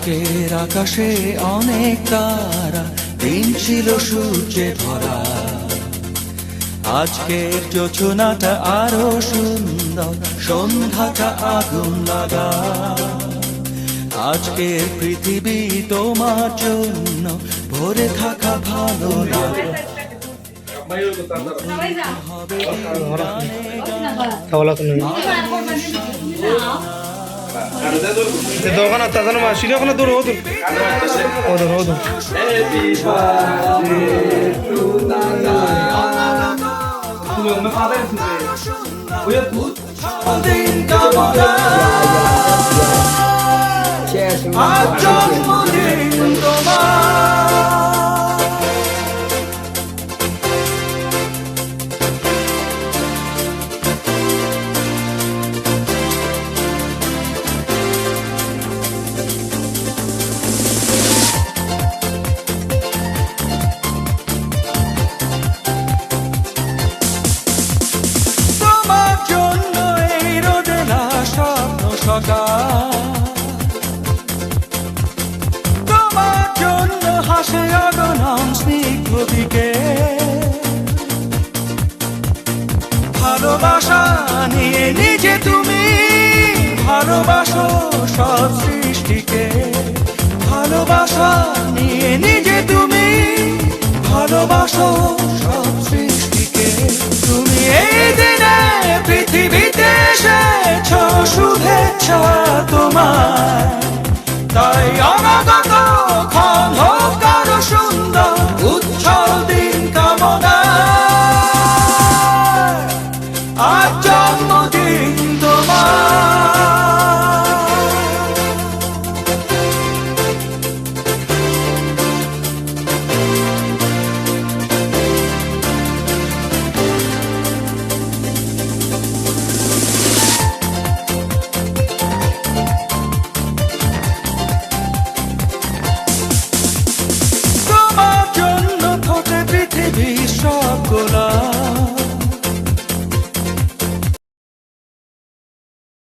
রাতের আকাশে অনেক তারা দিন ছিল সূর্যে ভরা। আজকের যোচনাটা আরও সুন্দর সন্ধ্যাটা আগুন লাগা। আজকের পৃথিবী তোমার জন্য ভরে থাকা ভালো লাগা। হবে দোকান আর তাদের মা? সিনে ওখানে দূর ওদুর ওদুর ওদুর দিন ভালোবাসা নিয়ে নিজে তুমি ভালোবাসো সব ভালোবাসা নিয়ে নিজে তুমি ভালোবাসো তাই অনাগত ক্ষণ হোক আরও সুন্দর উচ্ছল দিন কামনা। আজ জন্মদিন তোমার। পৃথিবী সকলা